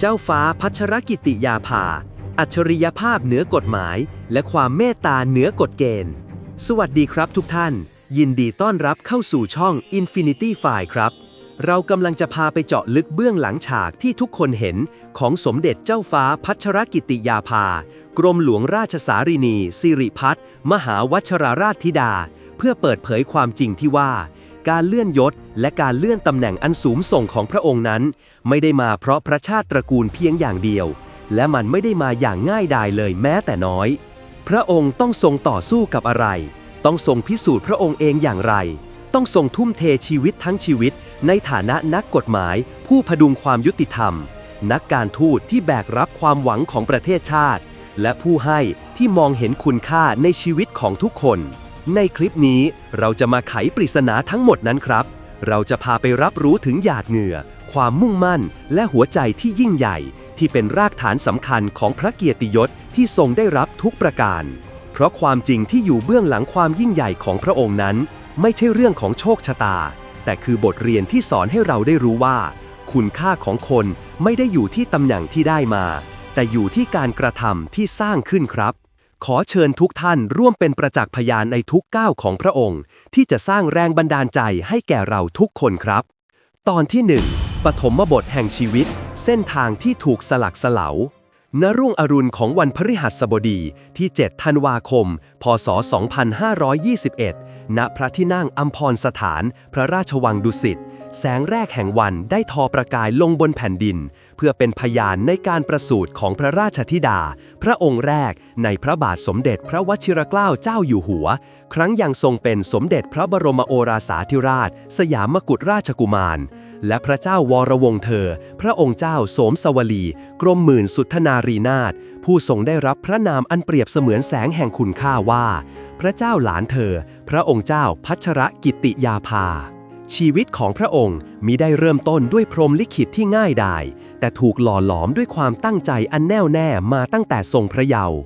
เจ้าฟ้าพัชรกิติยาภา อัจฉริยภาพเหนือกฎหมาย และความเมตตาเหนือกฎเกณฑ์ สวัสดีครับทุกท่าน ยินดีต้อนรับเข้าสู่ช่อง Infinity File ครับ เรากำลังจะพาไปเจาะลึกเบื้องหลังฉากที่ทุกคนเห็นของสมเด็จเจ้าฟ้าพัชรกิติยาภา กรมหลวงราชสารินีสิริพัฒน์มหาวัชราราชธิดา เพื่อเปิดเผยความจริงที่ว่า การเลื่อนยศ และการเลื่อนตำแหน่งอันสูงส่งของพระองค์นั้น ไม่ได้มาเพราะพระชาติตระกูลเพียงอย่างเดียว และมันไม่ได้มาอย่างง่ายดายเลยแม้แต่น้อย พระองค์ต้องทรงต่อสู้กับอะไร ต้องทรงพิสูจน์พระองค์เองอย่างไร ต้องทรงทุ่มเทชีวิตทั้งชีวิต ในฐานะนักกฎหมาย ผู้พดุงความยุติธรรม นักการทูตที่แบกรับความหวังของประเทศชาติ และผู้ให้ที่มองเห็นคุณค่าในชีวิตของทุกคน ในคลิปนี้เราจะมาไขปริศนาทั้งหมดนั้นครับ เราจะพาไปรับรู้ถึงหยาดเหงื่อ ความมุ่งมั่น และหัวใจที่ยิ่งใหญ่ ที่เป็นรากฐานสำคัญของพระเกียรติยศที่ทรงได้รับทุกประการ เพราะความจริงที่อยู่เบื้องหลังความยิ่งใหญ่ของพระองค์นั้น ไม่ใช่เรื่องของโชคชะตา แต่คือบทเรียนที่สอนให้เราได้รู้ว่า คุณค่าของคนไม่ได้อยู่ที่ตำแหน่งที่ได้มา แต่อยู่ที่การกระทำที่สร้างขึ้นครับ ขอเชิญทุกท่านร่วมเป็นประจักษ์พยานในทุกก้าวของพระองค์ ที่จะสร้างแรงบันดาลใจให้แก่เราทุกคนครับ ตอนที่ 1 ปฐมบทแห่งชีวิต เส้นทางที่ถูกสลักสลานรุ่งอรุณของวันพฤหัสบดีที่ 7 ธันวาคม พศ 2521 ณ พระที่นั่งอัมพรสถาน พระราชวังดุสิต แสงแรกแห่งวันได้ทอประกายลงบนแผ่นดิน เพื่อเป็นพยานในการประสูติของพระราชธิดา พระองค์แรกในพระบาทสมเด็จพระวชิรเกล้าเจ้าอยู่หัว ครั้งยังทรงเป็นสมเด็จพระบรมโอราสาธิราช สยามกุฎราชกุมาร และพระเจ้าวรวงเธอ พระองค์เจ้าโสมสวลี กรมหมื่นสุทธนารีนาถผู้ทรงได้รับพระนามอันเปรียบเสมือนแสงแห่งคุณค่าว่า พระเจ้าหลานเธอ พระองค์เจ้าพัชรกิติยาภา ชีวิตของพระองค์มิได้เริ่มต้นด้วยพรหมลิขิตที่ง่ายดาย แต่ถูกหล่อหลอมด้วยความตั้งใจอันแน่วแน่มาตั้งแต่ทรงพระเยาว์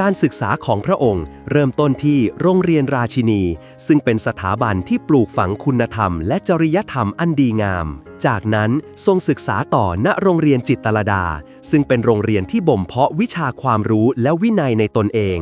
การศึกษาของพระองค์ เริ่มต้นที่โรงเรียนราชินี ซึ่งเป็นสถาบันที่ปลูกฝังคุณธรรม และจริยธรรมอันดีงาม จากนั้นทรงศึกษาต่อณโรงเรียนจิตรลดา ซึ่งเป็นโรงเรียนที่บ่มเพาะวิชาความรู้และวินัยในตนเอง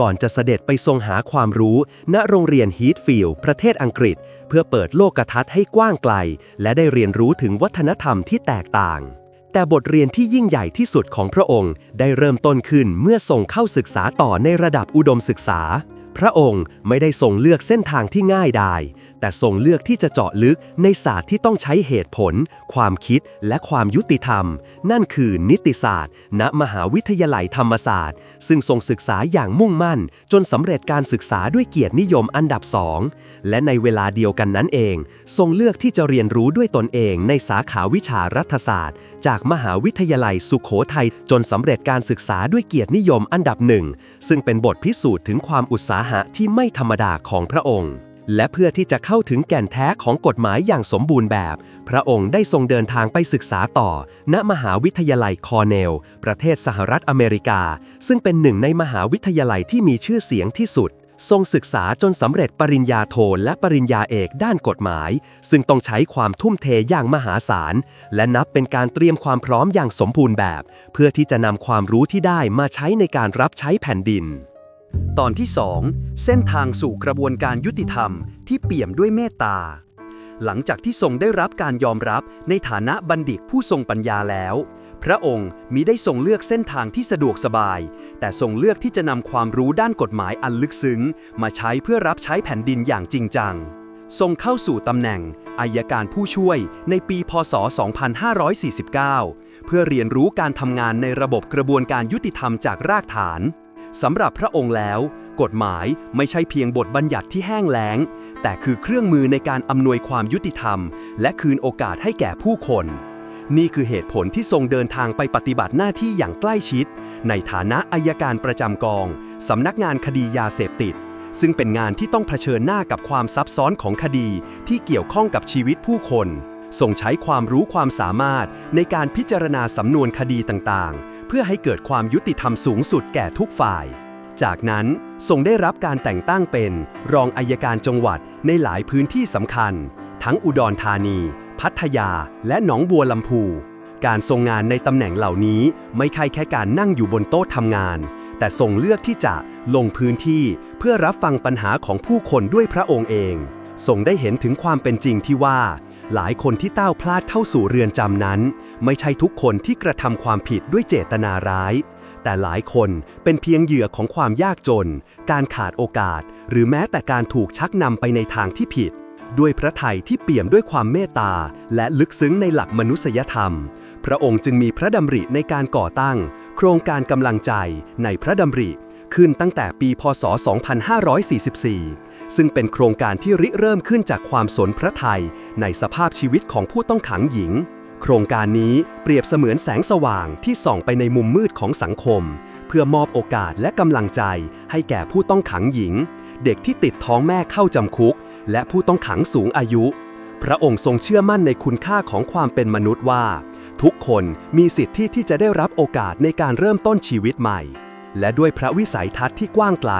ก่อนจะเสด็จไปทรงหาความรู้ ณโรงเรียนฮีทฟิลด์ประเทศอังกฤษ เพื่อเปิดโลกทัศน์ให้กว้างไกล และได้เรียนรู้ถึงวัฒนธรรมที่แตกต่าง แต่บทเรียนที่ยิ่งใหญ่ที่สุดของพระองค์ ได้เริ่มต้นขึ้นเมื่อทรงเข้าศึกษาต่อในระดับอุดมศึกษา พระองค์ไม่ได้ทรงเลือกเส้นทางที่ง่ายดาย แต่ทรงเลือกที่จะเจาะลึกในศาสตร์ที่ต้องใช้เหตุผล ความคิดและความยุติธรรม นั่นคือนิติศาสตร์ ณมหาวิทยาลัยธรรมศาสตร์ ซึ่งทรงศึกษาอย่างมุ่งมั่น จนสำเร็จการศึกษาด้วยเกียรตินิยมอันดับสองและในเวลาเดียวกันนั้นเอง ทรงเลือกที่จะเรียนรู้ด้วยตนเองในสาขาวิชารัฐศาสตร์ จากมหาวิทยาลัยสุขโขทัยจนสำเร็จการศึกษาด้วยเกียรตินิยมอันดับหนึ่งซึ่งเป็นบทพิสูจน์ถึงความอุตสาหะที่ไม่ธรรมดาของพระองค์ และเพื่อที่จะเข้าถึงแก่นแท้ของกฎหมายอย่างสมบูรณ์แบบ พระองค์ได้ทรงเดินทางไปศึกษาต่อ ณมหาวิทยาลัยคอร์เนล ประเทศสหรัฐอเมริกา ซึ่งเป็นหนึ่งในมหาวิทยาลัยที่มีชื่อเสียงที่สุด ทรงศึกษาจนสำเร็จปริญญาโทและปริญญาเอกด้านกฎหมาย ซึ่งต้องใช้ความทุ่มเทอย่างมหาศาล และนับเป็นการเตรียมความพร้อมอย่างสมบูรณ์แบบ เพื่อที่จะนำความรู้ที่ได้มาใช้ในการรับใช้แผ่นดิน ตอนที่ 2 เส้นทางสู่กระบวนการยุติธรรมที่เปี่ยมด้วยเมตตา หลังจากที่ทรงได้รับการยอมรับในฐานะบัณฑิตผู้ทรงปัญญาแล้ว พระองค์มิได้ทรงเลือกเส้นทางที่สะดวกสบาย แต่ทรงเลือกที่จะนำความรู้ด้านกฎหมายอันลึกซึ้ง มาใช้เพื่อรับใช้แผ่นดินอย่างจริงจัง ทรงเข้าสู่ตำแหน่งอายการผู้ช่วยในปีพศ 2549 เพื่อเรียนรู้การทำงานในระบบกระบวนการยุติธรรมจากรากฐาน สำหรับพระองค์แล้ว กฎหมายไม่ใช่เพียงบทบัญญัติที่แห้งแล้ง แต่คือเครื่องมือในการอำนวยความยุติธรรม และคืนโอกาสให้แก่ผู้คน นี่คือเหตุผลที่ทรงเดินทางไปปฏิบัติหน้าที่อย่างใกล้ชิด ในฐานะอายการประจำกอง สำนักงานคดียาเสพติด ซึ่งเป็นงานที่ต้องเผชิญหน้ากับความซับซ้อนของคดีที่เกี่ยวข้องกับชีวิตผู้คนทรงใช้ความรู้ความสามารถในการพิจารณาสำนวนคดีต่างๆ เพื่อให้เกิดความยุติธรรมสูงสุดแก่ทุกฝ่าย จากนั้นทรงได้รับการแต่งตั้งเป็นรองอายการจังหวัดในหลายพื้นที่สำคัญ ทั้งอุดรธานี พัทยา และหนองบัวลำพู การทรงงานในตำแหน่งเหล่านี้ไม่ใช่แค่การนั่งอยู่บนโต๊ะทำงาน แต่ทรงเลือกที่จะลงพื้นที่เพื่อรับฟังปัญหาของผู้คนด้วยพระองค์เอง ทรงได้เห็นถึงความเป็นจริงที่ว่า หลายคนที่เต้าพลาดเข้าสู่เรือนจำนั้น ไม่ใช่ทุกคนที่กระทำความผิดด้วยเจตนาร้าย แต่หลายคนเป็นเพียงเหยื่อของความยากจน การขาดโอกาส หรือแม้แต่การถูกชักนำไปในทางที่ผิด ด้วยพระทัยที่เปี่ยมด้วยความเมตตา และลึกซึ้งในหลักมนุษยธรรม พระองค์จึงมีพระดำริในการก่อตั้ง โครงการกำลังใจในพระดำริ ขึ้นตั้งแต่ปีพศ 2544 ซึ่งเป็นโครงการที่ริเริ่มขึ้นจากความสนพระไทยในสภาพชีวิตของผู้ต้องขังหญิง โครงการนี้เปรียบเสมือนแสงสว่างที่ส่องไปในมุมมืดของสังคม เพื่อมอบโอกาสและกำลังใจให้แก่ผู้ต้องขังหญิง เด็กที่ติดท้องแม่เข้าจำคุก และผู้ต้องขังสูงอายุ พระองค์ทรงเชื่อมั่นในคุณค่าของความเป็นมนุษย์ว่าทุกคนมีสิทธิที่จะได้รับโอกาสในการเริ่มต้นชีวิตใหม่ และด้วยพระวิสัยทัศน์ที่กว้างไกล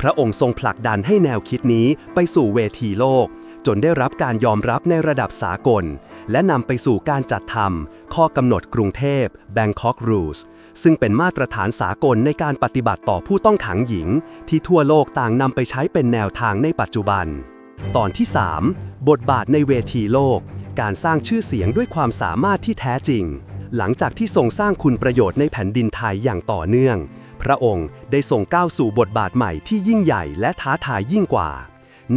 พระองค์ทรงผลักดันให้แนวคิดนี้ไปสู่เวทีโลก จนได้รับการยอมรับในระดับสากล และนำไปสู่การจัดทำข้อกำหนดกรุงเทพ Bangkok Rules ซึ่งเป็นมาตรฐานสากลในการปฏิบัติต่อผู้ต้องขังหญิง ที่ทั่วโลกต่างนำไปใช้เป็นแนวทางในปัจจุบัน ตอนที่ 3 บทบาทในเวทีโลก การสร้างชื่อเสียงด้วยความสามารถที่แท้จริง หลังจากที่ทรงสร้างคุณประโยชน์ในแผ่นดินไทยอย่างต่อเนื่อง พระองค์ได้ทรงก้าวสู่บทบาทใหม่ที่ยิ่งใหญ่และท้าทายยิ่งกว่า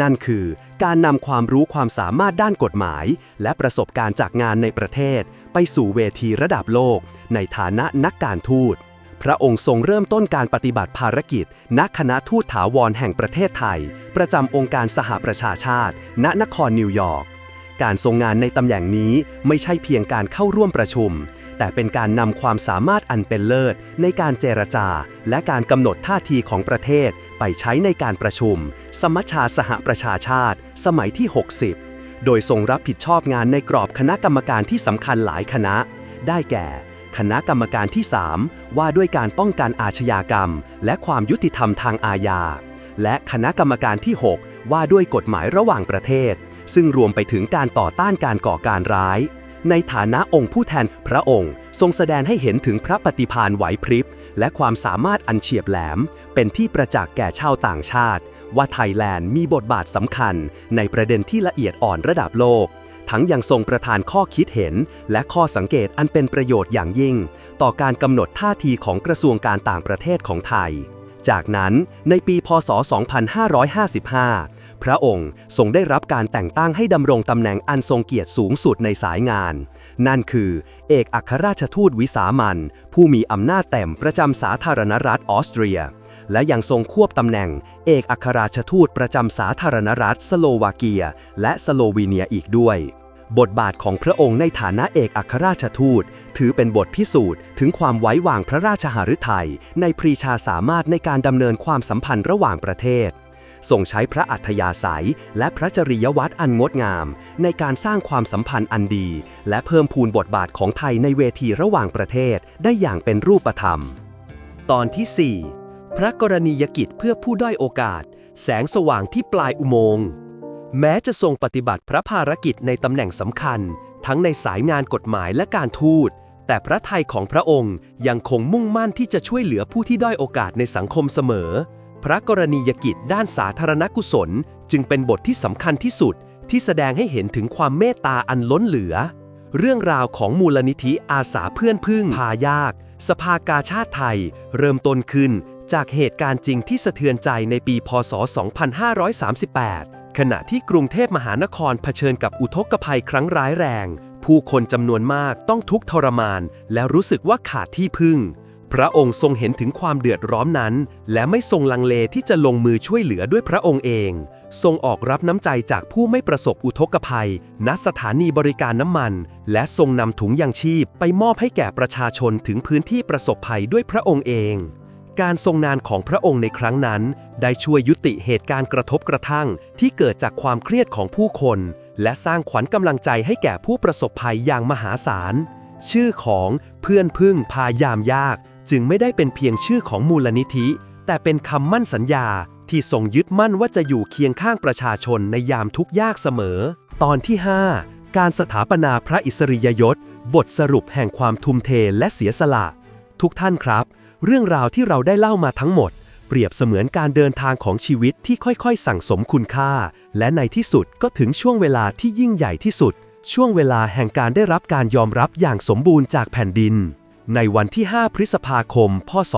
นั่นคือการนำความรู้ความสามารถด้านกฎหมาย และประสบการณ์จากงานในประเทศ ไปสู่เวทีระดับโลก ในฐานะนักการทูต พระองค์ทรงเริ่มต้นการปฏิบัติภารกิจ ณคณะทูตถาวรแห่งประเทศไทย ประจำองค์การสหประชาชาติ ณนครนิวยอร์กการทรงงานในตำแหน่งนี้ไม่ใช่เพียงการเข้าร่วมประชุม แต่เป็นการนำความสามารถอันเป็นเลิศ ในการเจรจา และการกำหนดท่าทีของประเทศ ไปใช้ในการประชุม สมัชชาสหประชาชาติ สมัยที่ 60 โดยทรงรับผิดชอบงานในกรอบคณะกรรมการที่สำคัญหลายคณะ ได้แก่ คณะกรรมการที่ 3 ว่าด้วยการป้องกันอาชญากรรม และความยุติธรรมทางอาญา และคณะกรรมการที่ 6 ว่าด้วยกฎหมายระหว่างประเทศ ซึ่งรวมไปถึงการต่อต้านการก่อการร้าย ในฐานะองค์ผู้แทนพระองค์ ทรงแสดงให้เห็นถึงพระปฏิภาณไหวพริบ และความสามารถอันเฉียบแหลม เป็นที่ประจักษ์แก่ชาวต่างชาติ ว่าไทยแลนด์มีบทบาทสำคัญ ในประเด็นที่ละเอียดอ่อนระดับโลก ทั้งยังทรงประทานข้อคิดเห็น และข้อสังเกตอันเป็นประโยชน์อย่างยิ่ง ต่อการกำหนดท่าทีของกระทรวงการต่างประเทศของไทย จากนั้นในปีพศ 2555 พระองค์ทรงได้รับการแต่งตั้งให้ดำรงตำแหน่งอันทรงเกียรติสูงสุดในสายงาน นั่นคือ เอกอัครราชทูตวิสามันผู้มีอำนาจเต็มประจำสาธารณรัฐออสเตรีย และยังทรงควบตำแหน่ง เอกอัครราชทูตประจำสาธารณรัฐสโลวาเกีย และสโลวีเนียอีกด้วย บทบาทของพระองค์ในฐานะเอกอัครราชทูต ถือเป็นบทพิสูจน์ถึงความไว้วางพระราชหฤทัยในปรีชาสามารถในการดำเนินความสัมพันธ์ระหว่างประเทศทรงใช้พระอัธยาศัย และพระจริยวัตรอันงดงาม ในการสร้างความสัมพันธ์อันดี และเพิ่มพูนบทบาทของไทยในเวทีระหว่างประเทศได้อย่างเป็นรูปธรรม ตอนที่ 4 พระกรณียกิจเพื่อผู้ด้อยโอกาส แสงสว่างที่ปลายอุโมงค์ แม้จะทรงปฏิบัติพระภารกิจในตำแหน่งสำคัญ ทั้งในสายงานกฎหมายและการทูต แต่พระทัยของพระองค์ยังคงมุ่งมั่นที่จะช่วยเหลือผู้ที่ด้อยโอกาสในสังคมเสมอ พระกรณียกิจด้านสาธารณกุศล จึงเป็นบทที่สำคัญที่สุด ที่แสดงให้เห็นถึงความเมตตาอันล้นเหลือ เรื่องราวของมูลนิธิอาสาเพื่อนพึ่งพายาก สภากาชาติไทย เริ่มต้นขึ้นจากเหตุการณ์จริงที่สะเทือนใจในปี พศ 2538 ขณะที่กรุงเทพมหานครเผชิญกับอุทกภัยครั้งร้ายแรง ผู้คนจำนวนมากต้องทุกข์ทรมาน และรู้สึกว่าขาดที่พึ่ง พระองค์ทรงเห็นถึงความเดือดร้อนนั้น และไม่ทรงลังเลที่จะลงมือช่วยเหลือด้วยพระองค์เอง ทรงออกรับน้ำใจจากผู้ไม่ประสบอุทกภัย ณสถานีบริการน้ำมัน และทรงนำถุงยางชีพไปมอบให้แก่ประชาชนถึงพื้นที่ประสบภัยด้วยพระองค์เอง การทรงงานของพระองค์ในครั้งนั้น ได้ช่วยยุติเหตุการณ์กระทบกระทั่ง ที่เกิดจากความเครียดของผู้คน และสร้างขวัญกำลังใจให้แก่ผู้ประสบภัยอย่างมหาศาล ชื่อของเพื่อนพึ่งพายามยาก จึงไม่ได้เป็นเพียงชื่อของมูลนิธิ แต่เป็นคำมั่นสัญญาที่ทรงยึดมั่นว่าจะอยู่เคียงข้างประชาชนในยามทุกยากเสมอ ตอนที่ 5 การสถาปนาพระอิสริยยศ บทสรุปแห่งความทุ่มเทและเสียสละ ทุกท่านครับ เรื่องราวที่เราได้เล่ามาทั้งหมด เปรียบเสมือนการเดินทางของชีวิตที่ค่อยๆ สั่งสมคุณค่า และในที่สุดก็ถึงช่วงเวลาที่ยิ่งใหญ่ที่สุด ช่วงเวลาแห่งการได้รับการยอมรับอย่างสมบูรณ์จากแผ่นดิน ในวันที่ 5 พฤษภาคม พศ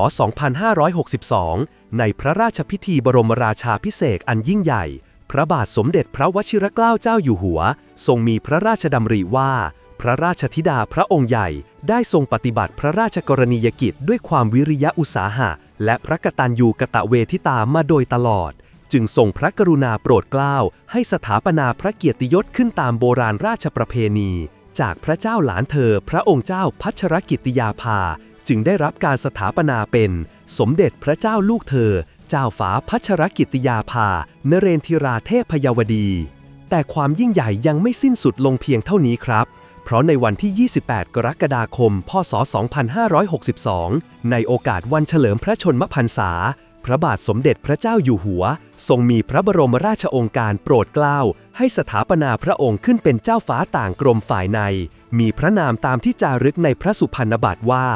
2562 ในพระราชพิธีบรมราชาพิเศษอันยิ่งใหญ่ พระบาทสมเด็จพระวชิรเกล้าเจ้าอยู่หัว ทรงมีพระราชดำริว่า พระราชธิดาพระองค์ใหญ่ ได้ทรงปฏิบัติพระราชกรณียกิจด้วยความวิริยะอุตสาหะ และพระกตัญญูกะตะเวทิตามาโดยตลอด จึงทรงพระกรุณาโปรดเกล้า ให้สถาปนาพระเกียรติยศขึ้นตามโบราณราชประเพณี จากพระเจ้าหลานเธอ พระองค์เจ้าพัชรกิติยาภา จึงได้รับการสถาปนาเป็น สมเด็จพระเจ้าลูกเธอ เจ้าฟ้าพัชรกิติยาภานเรนทิราเทพยวดี แต่ความยิ่งใหญ่ยังไม่สิ้นสุดลงเพียงเท่านี้ครับ เพราะในวันที่ 28 กรกฎาคม พศ 2562 ในโอกาสวันเฉลิมพระชนมพรรษา พระบาทสมเด็จพระเจ้าอยู่หัว ทรงมีพระบรมราชโองการโปรดเกล้า ให้สถาปนาพระองค์ขึ้นเป็นเจ้าฟ้าต่างกรมฝ่ายใน มีพระนามตามที่จารึกในพระสุพรรณบัตรว่า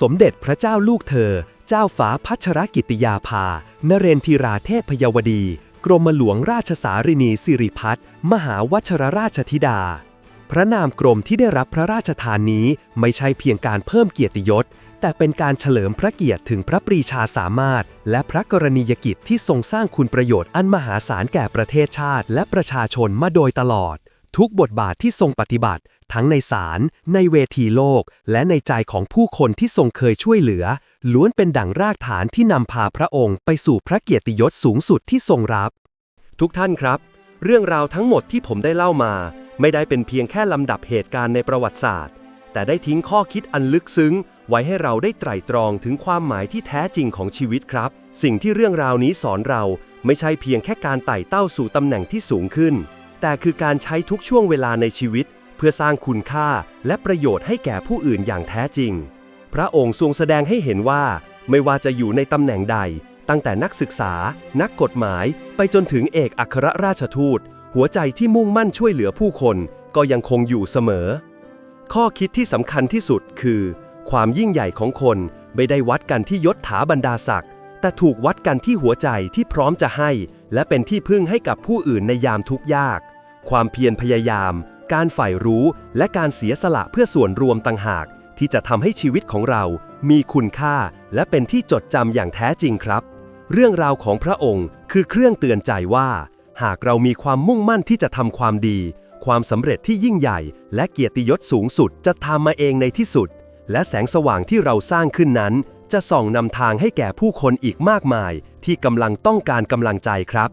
สมเด็จพระเจ้าลูกเธอ เจ้าฟ้าพัชรกิติยาภา นเรนทิราเทพยวดี กรมหลวงราชสารินีสิริพัฒน์มหาวัชรราชธิดา พระนามกรมที่ได้รับพระราชทานนี้ไม่ใช่เพียงการเพิ่มเกียรติยศ แต่เป็นการเฉลิมพระเกียรติถึงพระปรีชาสามารถ และพระกรณียกิจที่ทรงสร้างคุณประโยชน์อันมหาศาลแก่ประเทศชาติ และประชาชนมาโดยตลอด ทุกบทบาทที่ทรงปฏิบัติ ทั้งในศาลในเวทีโลก และในใจของผู้คนที่ทรงเคยช่วยเหลือ ล้วนเป็นดั่งรากฐานที่นำพาพระองค์ ไปสู่พระเกียรติยศสูงสุดที่ทรงรับ ทุกท่านครับ เรื่องราวทั้งหมดที่ผมได้เล่ามา ไม่ได้เป็นเพียงแค่ลำดับเหตุการณ์ในประวัติศาสตร์ แต่ได้ทิ้งข้อคิดอันลึกซึ้ง ไว้ให้เราได้ไตร่ตรองถึงความหมายที่แท้จริงของชีวิตครับ สิ่งที่เรื่องราวนี้สอนเราไม่ใช่เพียงแค่การไต่เต้าสู่ตำแหน่งที่สูงขึ้น แต่คือการใช้ทุกช่วงเวลาในชีวิต เพื่อสร้างคุณค่าและประโยชน์ให้แก่ผู้อื่นอย่างแท้จริง พระองค์ทรงแสดงให้เห็นว่า ไม่ว่าจะอยู่ในตำแหน่งใด ตั้งแต่นักศึกษา นักกฎหมาย ไปจนถึงเอกอัครราชทูต หัวใจที่มุ่งมั่นช่วยเหลือผู้คน ก็ยังคงอยู่เสมอ ข้อคิดที่สำคัญที่สุดคือ ความยิ่งใหญ่ของคนไม่ได้วัดกันที่ยศถาบรรดาศักดิ์แต่ถูกวัดกันที่หัวใจที่พร้อมจะให้ และเป็นที่พึ่งให้กับผู้อื่นในยามทุกข์ยาก ความเพียรพยายาม การใฝ่รู้ และการเสียสละเพื่อส่วนรวมต่างหาก ที่จะทำให้ชีวิตของเรา มีคุณค่า และเป็นที่จดจำอย่างแท้จริงครับ เรื่องราวของพระองค์คือเครื่องเตือนใจว่า หากเรามีความมุ่งมั่นที่จะทำความดี ความสำเร็จที่ยิ่งใหญ่ และเกียรติยศสูงสุดจะทำมาเองในที่สุด และแสงสว่างที่เราสร้างขึ้นนั้น จะส่องนำทางให้แก่ผู้คนอีกมากมาย ที่กำลังต้องการกำลังใจครับ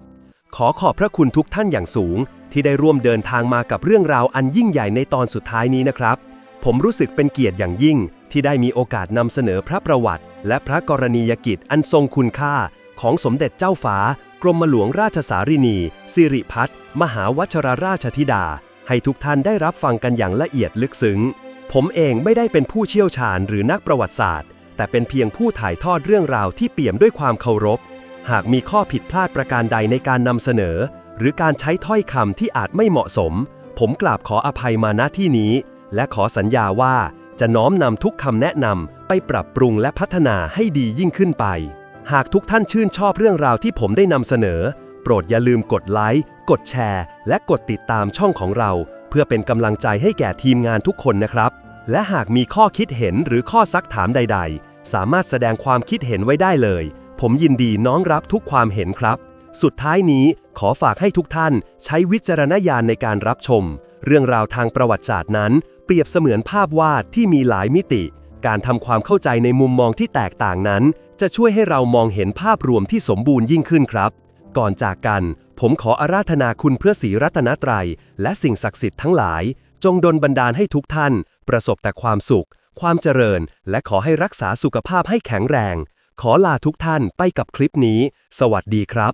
ขอขอบพระคุณทุกท่านอย่างสูง ที่ได้ร่วมเดินทางมากับเรื่องราวอันยิ่งใหญ่ในตอนสุดท้ายนี้นะครับ ผมรู้สึกเป็นเกียรติอย่างยิ่ง ที่ได้มีโอกาสนำเสนอพระประวัติ และพระกรณียกิจอันทรงคุณค่า ของสมเด็จเจ้าฟ้า กรมหลวงราชสารินี สิริพัฒน์มหาวัชรราชธิดา ให้ทุกท่านได้รับฟังกันอย่างละเอียดลึกซึ้ง ผมเองไม่ได้เป็นผู้เชี่ยวชาญหรือนักประวัติศาสตร์ แต่เป็นเพียงผู้ถ่ายทอดเรื่องราวที่เปี่ยมด้วยความเคารพ หากมีข้อผิดพลาดประการใดในการนำเสนอ หรือการใช้ถ้อยคำที่อาจไม่เหมาะสม ผมกราบขออภัยมาณที่นี้ และขอสัญญาว่าจะน้อมนำทุกคำแนะนำไปปรับปรุงและพัฒนาให้ดียิ่งขึ้นไป หากทุกท่านชื่นชอบเรื่องราวที่ผมได้นำเสนอ โปรดอย่าลืมกดไลค์ กดแชร์ และกดติดตามช่องของเรา เพื่อเป็นกำลังใจให้แก่ทีมงานทุกคนนะครับ และหากมีข้อคิดเห็นหรือข้อซักถามใด ๆ สามารถแสดงความคิดเห็นไว้ได้เลย ผมยินดีน้อมรับทุกความเห็นครับ สุดท้ายนี้ขอฝากให้ทุกท่าน ใช้วิจารณญาณในการรับชม เรื่องราวทางประวัติศาสตร์นั้น เปรียบเสมือนภาพวาดที่มีหลายมิติ การทำความเข้าใจในมุมมองที่แตกต่างนั้น จะช่วยให้เรามองเห็นภาพรวมที่สมบูรณ์ยิ่งขึ้นครับ ก่อนจากกัน ผมขออาราธนาคุณเพื่อศรีรัตนตรัย และสิ่งศักดิ์สิทธิ์ทั้งหลาย จงดลบันดาลให้ทุกท่าน ประสบแต่ความสุข ความเจริญ และขอให้รักษาสุขภาพให้แข็งแรง ขอลาทุกท่านไปกับคลิปนี้ สวัสดีครับ